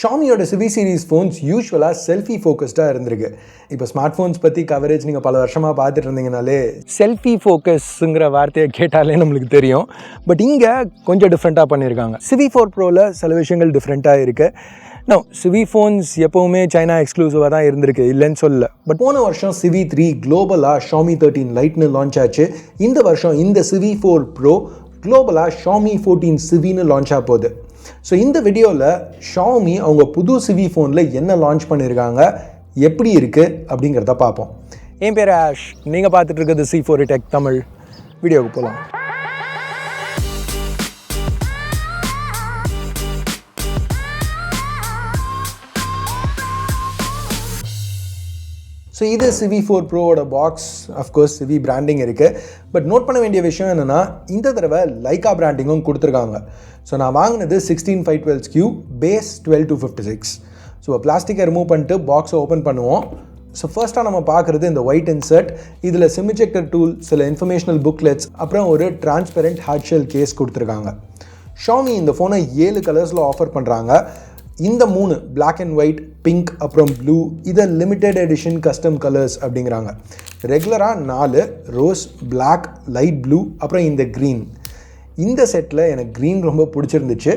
ஷாமியோட CV series phones யூஸ்வலாக selfie ஃபோக்கஸ்டாக இருந்திருக்கு. இப்போ ஸ்மார்ட் ஃபோன்ஸ் பற்றி கவரேஜ் நீங்கள் பல வருஷமாக பார்த்துட்டு இருந்தீங்கனாலே செல்ஃபி ஃபோக்கஸ்ங்கிற வார்த்தையை கேட்டாலே நம்மளுக்கு தெரியும். பட் இங்கே கொஞ்சம் டிஃப்ரெண்ட்டாக பண்ணியிருக்காங்க சிவி ஃபோர் ப்ரோவில் சில விஷயங்கள் டிஃப்ரெண்ட்டாக இருக்குது நோ சிவி ஃபோன்ஸ் எப்போவுமே சைனா எக்ஸ்க்ளூசிவாக தான் இருந்திருக்கு இல்லைன்னு சொல்ல பட் போன வருஷம் சிவி த்ரீ குளோபலாக ஷாமி தேர்ட்டீன் லைட்னு லான்ச் ஆச்சு. இந்த வருஷம் இந்த சிவி ஃபோர் ப்ரோ குளோபலாக ஷாமி ஃபோர்டீன் சிவின்னு லான்ச் ஆக போகுது. ஸோ இந்த வீடியோவில் ஷாமி அவங்க புது சிவி ஃபோனில் என்ன லான்ச் பண்ணியிருக்காங்க எப்படி இருக்குது அப்படிங்கிறத பார்ப்போம். என் பேர் ஆஷ் நீங்கள் பார்த்துட்டு இருக்கிறது சி ஃபோர் டெக் தமிழ். வீடியோவுக்கு போகலாம் ஸோ இது CV four ப்ரோவோட box of course CV branding இருக்குது பட் நோட் பண்ண வேண்டிய விஷயம் என்னென்னா இந்த தடவை லைக்கா பிராண்டிங்கும் கொடுத்துருக்காங்க. ஸோ நான் வாங்கினது sixteen five twelve Q base twelve two fifty six so பிளாஸ்டிக்கை ரிமூவ் பண்ணிட்டு பாக்ஸை ஓப்பன் பண்ணுவோம். ஸோ ஃபர்ஸ்ட்டாக நம்ம பார்க்குறது இந்த ஒயிட் இன்சர்ட் இதில் சிமிஜெக்டர் டூல் சில இன்ஃபர்மேஷனல் புக்லெட்ஸ் அப்புறம் ஒரு டிரான்ஸ்பெரண்ட் ஹார்ட்ஷெல் கேஸ் கொடுத்துருக்காங்க. ஷாமி இந்த ஃபோனை ஏழு கலர்ஸில் ஆஃபர் பண்ணுறாங்க இந்த மூணு பிளாக் அண்ட் ஒயிட் பிங்க் அப்புறம் ப்ளூ இதை லிமிட்டெட் எடிஷன் கஸ்டம் கலர்ஸ் அப்படிங்கிறாங்க. ரெகுலராக நாலு ரோஸ் பிளாக் லைட் ப்ளூ அப்புறம் இந்த க்ரீன் இந்த செட்டில் எனக்கு க்ரீன் ரொம்ப பிடிச்சிருந்துச்சு.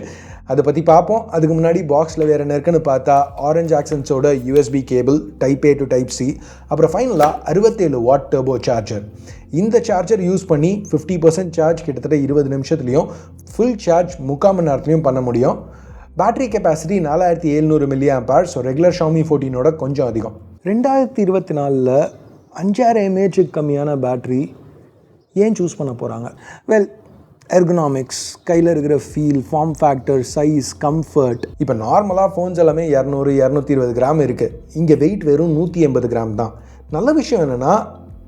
அதை பற்றி பார்ப்போம். அதுக்கு முன்னாடி பாக்ஸில் வேறு என்ன இருக்குன்னு பார்த்தா orange ஆக்சன்ஸோட USB cable type A to type C அப்புறம் ஃபைனலாக அறுபத்தேழு வாட் டர்போ சார்ஜர் இந்த சார்ஜர் யூஸ் பண்ணி ஃபிஃப்டி பர்சன்ட் சார்ஜ் கிட்டத்தட்ட இருபது நிமிஷத்துலையும் ஃபுல் சார்ஜ் முக்கால் மணி நேரத்துலையும் பண்ண முடியும். பேட்டரி கெப்பாசிட்டி நாலாயிரத்தி எழுநூறு milliampere so regular Xiaomi ஃபோர்டீனோட கொஞ்சம் அதிகம். ரெண்டாயிரத்தி இருபத்தி நாலில் அஞ்சாயிரம் எம்ஏஹெச்சுக்கு கம்மியான பேட்ரி ஏன் சூஸ் பண்ண போகிறாங்க வெல் எர்கனாமிக்ஸ் கையில் இருக்கிற feel form factor size comfort இப்போ நார்மலாக ஃபோன்ஸ் எல்லாமே இரநூறு இரநூத்தி இருபது கிராம் இருக்குது இங்கே வெயிட் வெறும் நூற்றி எண்பது கிராம் தான். நல்ல விஷயம் என்னென்னா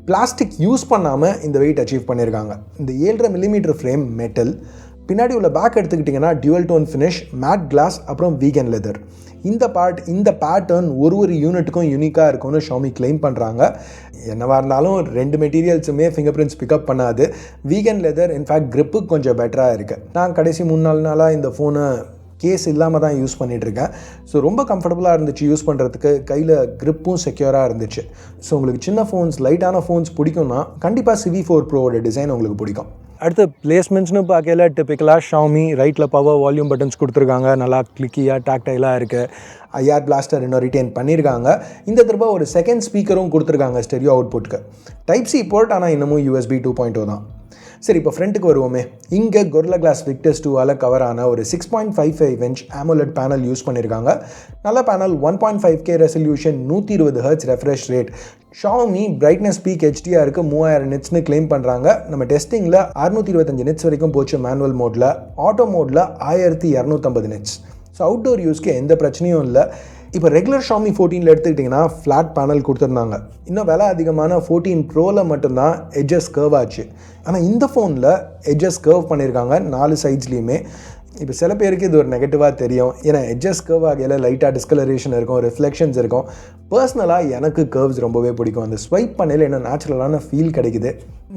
பிளாஸ்டிக் யூஸ் பண்ணாமல் இந்த வெயிட் அச்சீவ் பண்ணியிருக்காங்க இந்த ஏழரை மில்லிமீட்டர் ஃப்ரேம் மெட்டல் பின்னாடி உள்ள பேக் எடுத்துக்கிட்டிங்கன்னா dual tone finish matte glass அப்புறம் வீகன் லெதர் இந்த பார்ட் இந்த பேட்டர்ன் ஒரு ஒரு யூனிட்டுக்கும் யூனிக்காக இருக்கும்னு ஷாமி கிளைம் பண்ணுறாங்க என்னவாக இருந்தாலும் ரெண்டு மெட்டீரியல்ஸுமே ஃபிங்கர் பிரிண்ட்ஸ் பிக்கப் பண்ணாது. வீகன் லெதர் இன்ஃபேக்ட் கிரிப்புக்கு கொஞ்சம் பெட்டராக இருக்குது நான் கடைசி மூணு நாலு நாளாக இந்த ஃபோனை கேஸ் இல்லாமல் தான் யூஸ் பண்ணிகிட்ருக்கேன் ஸோ ரொம்ப கம்ஃபர்டபுளாக இருந்துச்சு யூஸ் பண்ணுறதுக்கு கையில் க்ரிப்பும் செக்யூராக இருந்துச்சு. ஸோ உங்களுக்கு சின்ன ஃபோன்ஸ் லைட்டான ஃபோன்ஸ் பிடிக்கும்னா கண்டிப்பாக சிவி ஃபோர் ப்ரோவோட டிசைன் உங்களுக்கு பிடிக்கும். அடுத்து பிளேஸ்மெண்ட்ஸ்னு பார்க்கல டிப்பிக்கலாக ஷாமி ரைட்டில் பவர் வால்யூம் பட்டன்ஸ் கொடுத்துருக்காங்க. நல்லா கிளிக்கியாக டாக்டைலாக இருக்குது ஐஆர் பிளாஸ்டர் இன்னும் ரிட்டைன் பண்ணியிருக்காங்க இந்த தடவை ஒரு செகண்ட் ஸ்பீக்கரும் கொடுத்துருக்காங்க ஸ்டெரியோ அவுட்புட்டுக்கு டைப் சி போர்ட் ஆனால் இன்னமும் யூஎஸ்பி டூ பாயிண்ட் தான். சரி இப்போ ஃப்ரண்ட்டுக்கு வருவோமே. இங்கே கொர்லா கிளாஸ் விக்டர்ஸ் டூவால் கவர் ஆன ஒரு six point five five inch AMOLED panel use பண்ணியிருக்காங்க நல்ல panel one point five K resolution நூற்றி இருபது hertz refresh rate Xiaomi brightness peak ஹெச்டியாக இருக்குது மூவாயிரம் நிட்ஸ்னு கிளைம் பண்ணுறாங்க நம்ம டெஸ்டிங்கில் அறுநூற்றி இருபத்தஞ்சு நிட்ஸ் வரைக்கும் போச்சு மேனுவல் மோடில் ஆட்டோ மோடில் ஆயிரத்தி இரநூத்தம்பது நிட்ஸ் ஸோ அவுட்டோர் யூஸ்க்கு எந்த பிரச்சனையும் இல்லை. இப்போ ரெகுலர் ஷாமி ஃபோர்டீனில் எடுத்துக்கிட்டிங்கன்னா ஃப்ளாட் பேனல் கொடுத்துருந்தாங்க. இன்னும் விலை அதிகமான ஃபோர்டீன் ப்ரோவில் மட்டும்தான் எட்ஜஸ் கர்வ் ஆச்சு. ஆனால் இந்த ஃபோனில் எட்ஜஸ் கர்வ் பண்ணியிருக்காங்க நாலு சைட்ஸ்லேயுமே இப்போ சில பேருக்கு இது ஒரு நெகட்டிவாக தெரியும். ஏன்னா எட்ஜஸ் கர்வ் ஆகையில் லைட்டாக டிஸ்கலரேஷன் இருக்கும் ரிஃப்ளெக்ஷன்ஸ் இருக்கும். பர்சனலாக எனக்கு கர்வ்ஸ் ரொம்பவே பிடிக்கும். அந்த ஸ்வைப் பண்ணையில் என்ன நேச்சுரலான ஃபீல் கிடைக்குது.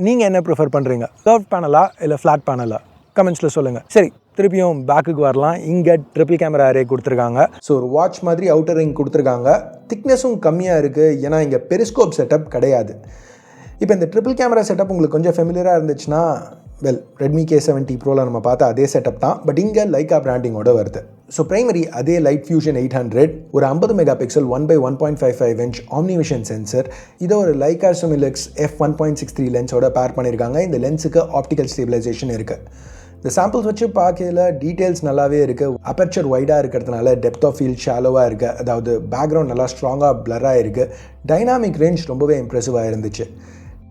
நீங்கள் என்ன ப்ரிஃபர் பண்ணுறீங்க கர்வ் பேனலா இல்லை ஃப்ளாட் பேனலா கமெண்ட்ஸில் சொல்லுங்கள் சரி திருப்பியும் பேக்குக்கு வரலாம். இங்கே ட்ரிபிள் கேமரா அரே கொடுத்துருக்காங்க. ஸோ ஒரு வாட்ச் மாதிரி அவுட்டர் ரிங் கொடுத்துருக்காங்க. திக்னஸும் கம்மியாக இருக்குது ஏன்னா இங்கே பெரிஸ்கோப் செட்டப் கிடையாது. இப்போ இந்த ட்ரிபிள் கேமரா செட்டப் உங்களுக்கு கொஞ்சம் ஃபெமிலியராக இருந்துச்சுன்னா வெல் ரெட்மி கே செவன்ட்டி ப்ரோவில் நம்ம பார்த்த அதே செட்டப் தான். பட் இங்கே லைக்கா பிராண்டிங்கோட வருது. ஸோ ப்ரைமரி அதே லைட் ஃபியூஷன் எயிட் ஹண்ட்ரட் ஒரு ஐம்பது megapixel one by one point five five inch OmniVision sensor இதை ஒரு Leica Summilux F one point six three லென்ஸோட பேர் பண்ணியிருக்காங்க இந்த லென்ஸுக்கு ஆப்டிக்கல் ஸ்டேபிளைசேஷன் இருக்குது இந்த சாம்பிள்ஸ் வச்சு பார்க்கையில் டீட்டெயில்ஸ் நல்லாவே இருக்குது அப்பர்ச்சர் வைடாக இருக்கிறதுனால டெப்த் ஆஃப் ஃபீல் ஷாலோவாக இருக்குது அதாவது பேக்ரவுண்ட் நல்லா ஸ்ட்ராங்காக பிளராக இருக்குது டைனாமிக் ரேஞ்ச் ரொம்பவே இம்ப்ரெசிவாக இருந்துச்சு.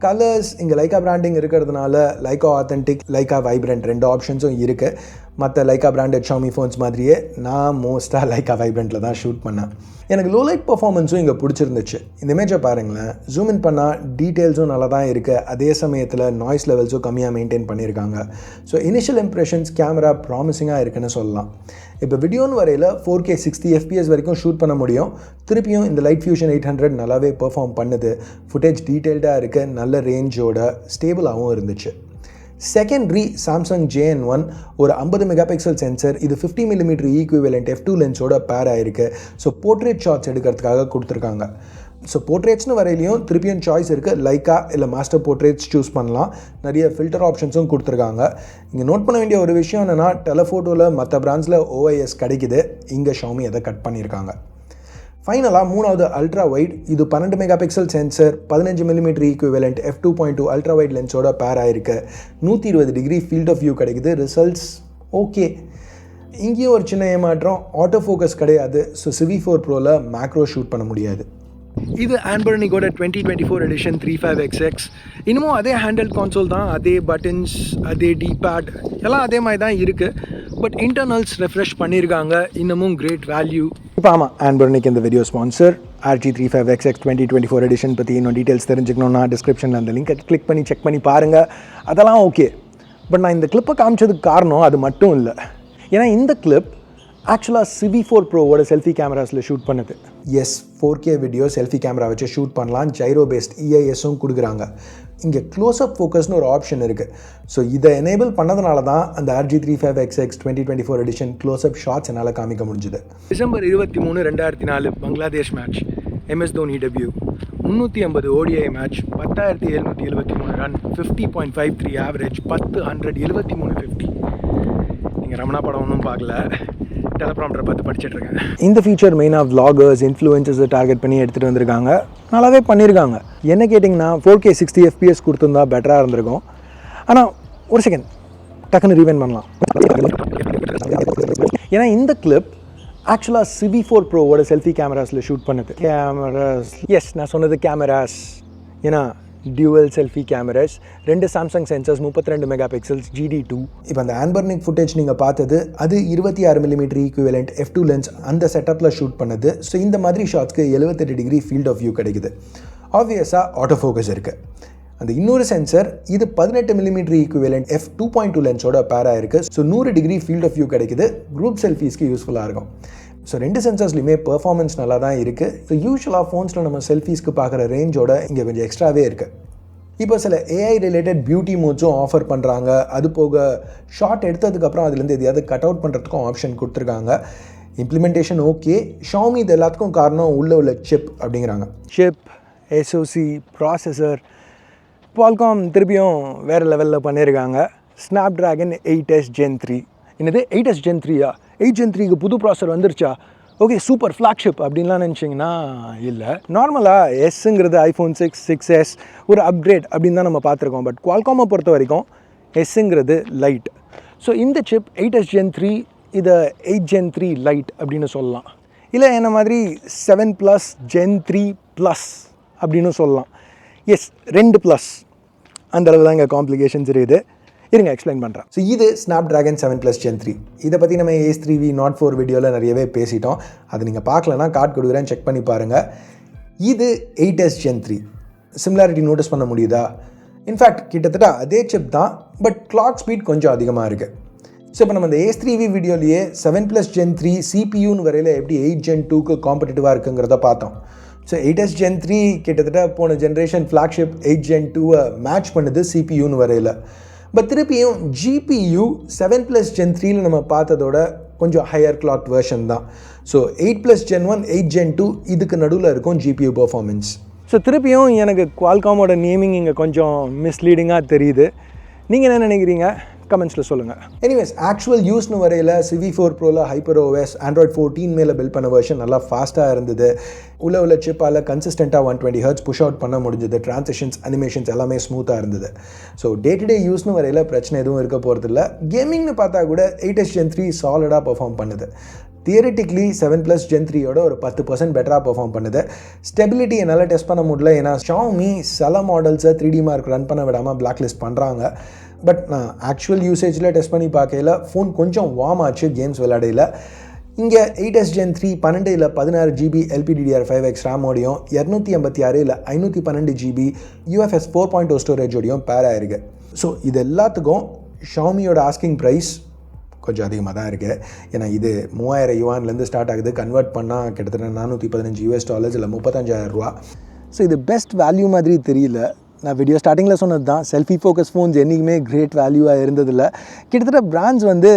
கலர்ஸ் இங்கே லைக்கா பிராண்டிங் இருக்கிறதுனால லைக்கா ஆத்தென்டிக் லைக்கா வைப்ரண்ட் ரெண்டு ஆப்ஷன்ஸும் இருக்குது மற்ற லைக்கா பிராண்டட் ஷாமி ஃபோன்ஸ் மாதிரியே நான் மோஸ்ட்டாக லைக்கா வைப்ரண்ட்டில் தான் ஷூட் பண்ணேன். எனக்கு லோ லைட் பர்ஃபார்மன்ஸும் இங்கே பிடிச்சிருந்துச்சு. இந்த இமேஜை பாருங்களேன். ஜூம் இன் பண்ணால் டீட்டெயில்ஸும் நல்லா தான் இருக்குது அதே சமயத்தில் நாய்ஸ் லெவல்ஸும் கம்மியாக மெயின்டைன் பண்ணியிருக்காங்க. ஸோ இனிஷியல் இம்ப்ரெஷன்ஸ் கேமரா ப்ராமிசிங்காக இருக்குன்னு சொல்லலாம். இப்போ வீடியோன்னு வரையில் ஃபோர் கே சிக்ஸ்டி எஃபிஎஸ் வரைக்கும் ஷூட் பண்ண முடியும். திருப்பியும் இந்த லைட் ஃபியூஷன் எயிட் ஹண்ட்ரட் நல்லாவே பெர்ஃபார்ம் பண்ணுது. ஃபுட்டேஜ் டீட்டெயில்டாக இருக்குது நல்ல ரேஞ்சோட ஸ்டேபிளாகவும் இருந்துச்சு. செகண்ட்ரி சாம்சங் ஜேஎன் ஒன் ஒரு ஐம்பது மெகா பிக்சல் சென்சர் இது fifty millimetre equivalent F two லென்ஸோட பேர் ஆயிருக்கு. ஸோ போர்ட்ரேட் ஷாட்ஸ் எடுக்கிறதுக்காக கொடுத்துருக்காங்க. ஸோ போர்ட்ரேட்ஸ்னு வரையிலையும் திருப்பியும் சாய்ஸ் இருக்குது லைக்கா இல்லை மாஸ்டர் போர்ட்ரேட்ஸ் சூஸ் பண்ணலாம். நிறைய ஃபில்டர் ஆப்ஷன்ஸும் கொடுத்துருக்காங்க. இங்கே நோட் பண்ண வேண்டிய ஒரு விஷயம் என்னென்னா டெலஃபோட்டோவில் மற்ற பிராண்ட்ஸில் ஓஐஎஸ் கிடைக்குது. இங்கே ஷாமி அதை கட் பண்ணியிருக்காங்க ஃபைனலாக மூணாவது அல்ட்ரா வைட் இது பன்னெண்டு மெகா பிக்சல் சென்சர் பதினஞ்சு millimetre equivalent F two point two ultra wide லென்ஸோட பேர் ஆயிருக்கு. நூற்றி இருபது டிகிரி ஃபீல்ட் ஆஃப் வியூ கிடைக்குது ரிசல்ட்ஸ் ஓகே இங்கேயும் ஒரு சின்ன ஏமாற்றம் ஆட்டோ ஃபோக்கஸ் கிடையாது ஸோ சிவி ஃபோர் ப்ரோவில் மேக்ரோ ஷூட் பண்ண முடியாது. இது ஆன்பர்னிக்கோட twenty twenty four edition three five X X இன்னமும் அதே ஹேண்டில் கான்சோல் தான் அதே பட்டன்ஸ் அதே டிபேட் எல்லாம் அதே மாதிரி தான் இருக்குது பட் இன்டர்னல்ஸ் ரெஃப்ரெஷ் பண்ணியிருக்காங்க இன்னமும் கிரேட் வேல்யூ இப்போ ஆமாம் ஆன்பர்னிக் இந்த video sponsor RG three five X X twenty twenty four edition பற்றி இன்னும் டீட்டெயில்ஸ் தெரிஞ்சுக்கணும்னா டிஸ்கிரிப்ஷனில் அந்த லிங்கை கிளிக் பண்ணி செக் பண்ணி பாருங்கள் அதெல்லாம் ஓகே பட் நான் இந்த கிளிப்பை காமிச்சதுக்கு காரணம் அது மட்டும் இல்லை. ஏன்னா இந்த கிளிப் ஆக்சுவலாக சிவி ஃபோர் ப்ரோவோட செல்ஃபி கேமராஸில் ஷூட் பண்ணுது. Yes four K video selfie camera வச்சு ஷூட் பண்ணலாம். ஜைரோ பேஸ்ட் இஐஎஸும் கொடுக்குறாங்க. இங்கே க்ளோஸ்அப் ஃபோக்கஸ்னு ஒரு ஆப்ஷன் இருக்குது ஸோ இதை எனேபிள் பண்ணதுனால தான் அந்த RG three five X X twenty twenty four edition close up shots என்னால் காமிக்க முடிஞ்சுது. டிசம்பர் இருபத்தி மூணு ரெண்டாயிரத்தி நாலு Bangladesh match MS Dhoni W முந்நூற்றி ஐம்பது ஓடிஐ மேட்ச் பத்தாயிரத்தி எழுநூற்றி எழுபத்தி மூணு run fifty point five three average பத்து ஹண்ட்ரட் எழுபத்தி மூணு ஃபிஃப்டி நீங்கள் ரமணா படம் ஒன்றும் பார்க்கல. டெலப்ராம்டர் பார்த்து படிச்சுட்டு இருக்கேன். இந்த ஃபீச்சர் மெயினாக vloggers இன்ஃப்ளூயன்சஸை டார்கெட் பண்ணி எடுத்துகிட்டு வந்திருக்காங்க. நல்லாவே பண்ணியிருக்காங்க என்ன கேட்டிங்கன்னா ஃபோர் கே சிக்ஸ்டி எஃபிஎஸ் கொடுத்துருந்தா பெட்டராக இருந்திருக்கும். ஆனால் ஒரு செகண்ட் டக்குன்னு ரீவைன் பண்ணலாம். ஏன்னா இந்த கிளிப் ஆக்சுவலாக சிவி ஃபோர் ப்ரோவோட செல்ஃபி கேமராஸில் ஷூட் பண்ணுது. கேமராஸ் எஸ் நான் சொன்னது கேமராஸ் ஏன்னா டியூவல் செல்ஃபி கேமராஸ் ரெண்டு சாம்சங் சென்சர்ஸ் முப்பத்தி ரெண்டு மெகா பிக்சல்ஸ் ஜிடி டூ இப்போ அந்த ஆன்பர்னிக் ஃபுட்டேஜ் நீங்கள் பார்த்தது அது இருபத்தி ஆறு millimetre equivalent F two lens அந்த செட்டப்பில் ஷூட் பண்ணுது. ஸோ இந்த மாதிரி ஷாட்ஸ்க்கு எழுபத்தெட்டு டிகிரி ஃபீல்ட் ஆஃப் வியூ கிடைக்குது. ஆப்வியஸாக ஆட்டோ ஃபோக்கஸ் இருக்குது அந்த இன்னொரு சென்சர் இது பதினெட்டு millimetre equivalent F two point two லென்ஸோட பேராக இருக்குது ஸோ நூறு டிகிரி ஃபீல்ட் ஆஃப் வியூ கிடைக்குது. குரூப் செல்ஃபீஸ்க்கு யூஸ்ஃபுல்லாக இருக்கும். ஸோ ரெண்டு சென்சர்ஸ்லையுமே பெர்ஃபார்மன்ஸ் நல்லா தான் இருக்குது ஸோ யூஸ்வலாக ஃபோன்ஸில் நம்ம செல்ஃபீஸ்க்கு பார்க்குற ரேஞ்சோட இங்கே கொஞ்சம் எக்ஸ்ட்ராவே இருக்குது இப்போ சில ஏஐ ரிலேட்டட் பியூட்டி மோட்ஸும் ஆஃபர் பண்ணுறாங்க அது போக ஷார்ட் எடுத்ததுக்கப்புறம் அதுலேருந்து எதையாவது கட் அவுட் பண்ணுறதுக்கும் ஆப்ஷன் கொடுத்துருக்காங்க. இம்ப்ளிமெண்டேஷன் ஓகே ஷாமி இது எல்லாத்துக்கும் காரணம் உள்ள உள்ள சிப் அப்படிங்கிறாங்க. சிப் எஸ்ஓசி ப்ராசஸர் பால்காம் திருப்பியும் வேறு லெவலில் பண்ணியிருக்காங்க Snapdragon eight S Gen three என்னது எயிட் எஸ் ஜென் த்ரீயா எயிட் ஜென் த்ரீக்கு புது ப்ராசர் வந்துருச்சா? ஓகே சூப்பர் ஃப்ளாக்ஷிப் அப்படின்லாம் நினச்சிங்கன்னா இல்லை. நார்மலாக எஸ்ஸுங்கிறது ஐஃபோன் சிக்ஸ் சிக்ஸ் எஸ் ஒரு அப்கிரேட் அப்படின்னு தான் நம்ம பார்த்துருக்கோம். பட் குவால்காமை பொறுத்த வரைக்கும் எஸ்ஸுங்கிறது லைட் ஸோ இந்த chip eight S Gen three இதை எயிட் ஜென் த்ரீ லைட் அப்படின்னு சொல்லலாம். இல்லை என்ன மாதிரி seven plus Gen three plus அப்படின்னு சொல்லலாம். எஸ் ரெண்டு ப்ளஸ் அந்த அளவு தான் இங்கே காம்ப்ளிகேஷன்ஸ் இருக்குது. இருங்க எக்ஸ்பிளைன் பண்ணுறேன் ஸோ இது Snapdragon seven plus Gen three இதை பற்றி நம்ம Ace three V Nord four வீடியோவில் நிறையவே பேசிட்டோம். அதை நீங்கள் பார்க்கலன்னா கார்டு கொடுக்குறேன் செக் பண்ணி பாருங்கள் இது eight S Gen three similarity notice பண்ண முடியுதா? இன்ஃபேக்ட் கிட்டத்தட்ட அதே சிப் தான் பட் கிளாக் ஸ்பீட் கொஞ்சம் அதிகமாக இருக்குது ஸோ இப்போ நம்ம இந்த ஏஸ் த்ரீ வி வீடியோலேயே செவன் ப்ளஸ் ஜென் த்ரீ சிபியூன்னு வரையில் எப்படி எயிட் ஜென் டூக்கு காம்படிட்டிவாக இருக்குங்கிறத பார்த்தோம். So eight S gen three கிட்டத்தட்ட போன ஜென்ரேஷன் ஃப்ளாக்ஷிப் எயிட் ஜென் டூவை மேட்ச் பண்ணுது சிபியூன்னு வரையில். பட் திருப்பியும் ஜிபியு செவன் ப்ளஸ் ஜென் த்ரீல நம்ம பார்த்ததோட கொஞ்சம் ஹையர் கிளாக் வேர்ஷன் தான். So eight plus gen one eight gen two இதுக்கு நடுவில் இருக்கும் ஜிபியு பர்ஃபார்மன்ஸ் ஸோ திருப்பியும் எனக்கு குவால்காமோட நேமிங் இங்கே கொஞ்சம் மிஸ்லீடிங்காக தெரியுது. நீங்கள் என்ன நினைக்கிறீங்க? கமெண்ட்ஸில் சொல்லுங்கள் எனிவேஸ் ஆக்சுவல் யூஸ்னு வரையில் சிவி ஃபோர் ப்ரோவில் ஹைப்பர் ஓஎஸ் ஆண்ட்ராய்ட் ஃபோர்டீன் மேலே பில்ட் பண்ண வெர்ஷன் நல்லா ஃபாஸ்ட்டாக இருந்தது. உள்ள உள்ள சிப்பால் கன்சிஸ்டண்ட்டாக one twenty hertz push out பண்ண முடிஞ்சது. டிரான்சிஷன்ஸ் அனிமேஷன்ஸ் எல்லாமே ஸ்மூத்தாக இருந்தது. ஸோ டே டு டே யூஸ்னு வரையில் பிரச்சனை எதுவும் இருக்க போகிறதில்ல கேமிங்னு பார்த்தா கூட எயிட் எஸ் ஜென் த்ரீ சாலிடாக பர்ஃபார்ம் பண்ணுது. தியரிட்டிக்லி செவன் ப்ளஸ் ஜென் த்ரீயோட ஒரு பத்து பர்சன்ட் பெட்டராக பர்ஃபார்ம் பண்ணுது. ஸ்டெபிலிட்டி என்னால் டெஸ்ட் பண்ண முடியல. ஏன்னா ஷாமி சில மாடல்ஸை த்ரீ டி மார்க் ரன் பண்ண விடாமல் பிளாக் லிஸ்ட் பண்ணுறாங்க பட் நான் ஆக்சுவல் யூசேஜில் டெஸ்ட் பண்ணி பார்க்கையில் ஃபோன் கொஞ்சம் வார்ம் ஆச்சு கேம்ஸ் விளையாடையில். இங்கே எயிட் எஸ் ஜென் த்ரீ பன்னெண்டு இல்லை பதினாறு ஜிபி எல்பிடிடிஆர் ஃபைவ் எக்ஸ் ரேமோடையும் இரநூத்தி ஐம்பத்தி ஆறு இல்லை ஐநூற்றி பன்னெண்டு GB UFS four point O ஸ்டோரேஜோடையும் பேர் ஆயிருக்கு. ஸோ இது எல்லாத்துக்கும் ஷாமியோட ஆஸ்கிங் ப்ரைஸ் கொஞ்சம் அதிகமாக தான் இருக்குது ஏன்னா இது மூவாயிரம் யுவான்லேருந்து ஸ்டார்ட் ஆகுது. கன்வெர்ட் பண்ணால் கிட்டத்தட்ட நானூற்றி பதினஞ்சு யூஎஸ் டாலர்ஸ் இல்லை முப்பத்தஞ்சாயிரம் ரூபா. ஸோ இது பெஸ்ட் வேல்யூ மாதிரி தெரியல. நான் வீடியோ ஸ்டார்டிங்கில் சொன்னது தான் செல்ஃபி ஃபோக்கஸ் ஃபோன்ஸ் என்றைக்குமே கிரேட் வேல்யூவாக இருந்ததில்ல. கிட்டத்தட்ட பிராண்ட்ஸ் வந்து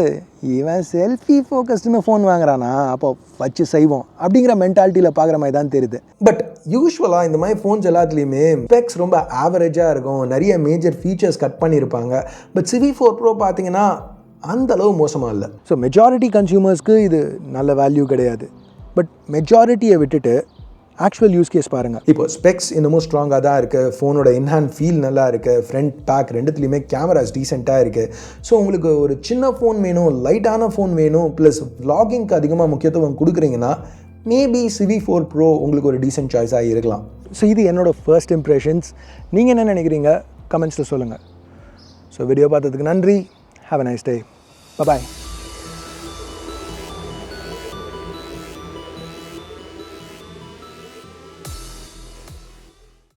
இவன் செல்ஃபி ஃபோக்கஸ்டுன்னு ஃபோன் வாங்குறானா அப்போ வச்சு செய்வோம் அப்படிங்கிற மென்டாலிட்டியில் பார்க்குற மாதிரி தான் தெரியுது. பட் யூஸ்வலாக இந்த மாதிரி ஃபோன்ஸ் எல்லாத்துலேயுமே ஸ்பெக்ஸ் ரொம்ப ஆவரேஜாக இருக்கும் நிறைய மேஜர் ஃபீச்சர்ஸ் கட் பண்ணியிருப்பாங்க பட் சிவி ஃபோர் ப்ரோ பார்த்தீங்கன்னா அந்த அளவு மோசமாக இல்லை. ஸோ மெஜாரிட்டி கன்சியூமர்ஸ்க்கு இது நல்ல வேல்யூ கிடையாது. பட் மெஜாரிட்டியை விட்டுட்டு ஆக்சுவல் யூஸ் கேஸ் பாருங்கள் இப்போ ஸ்பெக்ஸ் இன்னமும் ஸ்ட்ராங்காக தான் இருக்குது ஃபோனோட இன்ஹேண்ட் ஃபீல் நல்லா இருக்குது ஃப்ரண்ட் பேக் ரெண்டுத்துலேயுமே கேமராஸ் டீசெண்டாக இருக்குது ஸோ உங்களுக்கு ஒரு சின்ன ஃபோன் வேணும் லைட்டான ஃபோன் வேணும் ப்ளஸ் vloggingக்கு அதிகமாக முக்கியத்துவம் கொடுக்குறீங்கன்னா மேபி சிவி ஃபோர் ப்ரோ உங்களுக்கு ஒரு டீசென்ட் சாய்ஸாக இருக்கலாம். ஸோ இது என்னோட ஃபர்ஸ்ட் இம்ப்ரெஷன்ஸ் நீங்கள் என்ன நினைக்கிறீங்க? கமெண்ட்ஸில் சொல்லுங்கள் ஸோ வீடியோ பார்த்ததுக்கு நன்றி. Have a nice day bye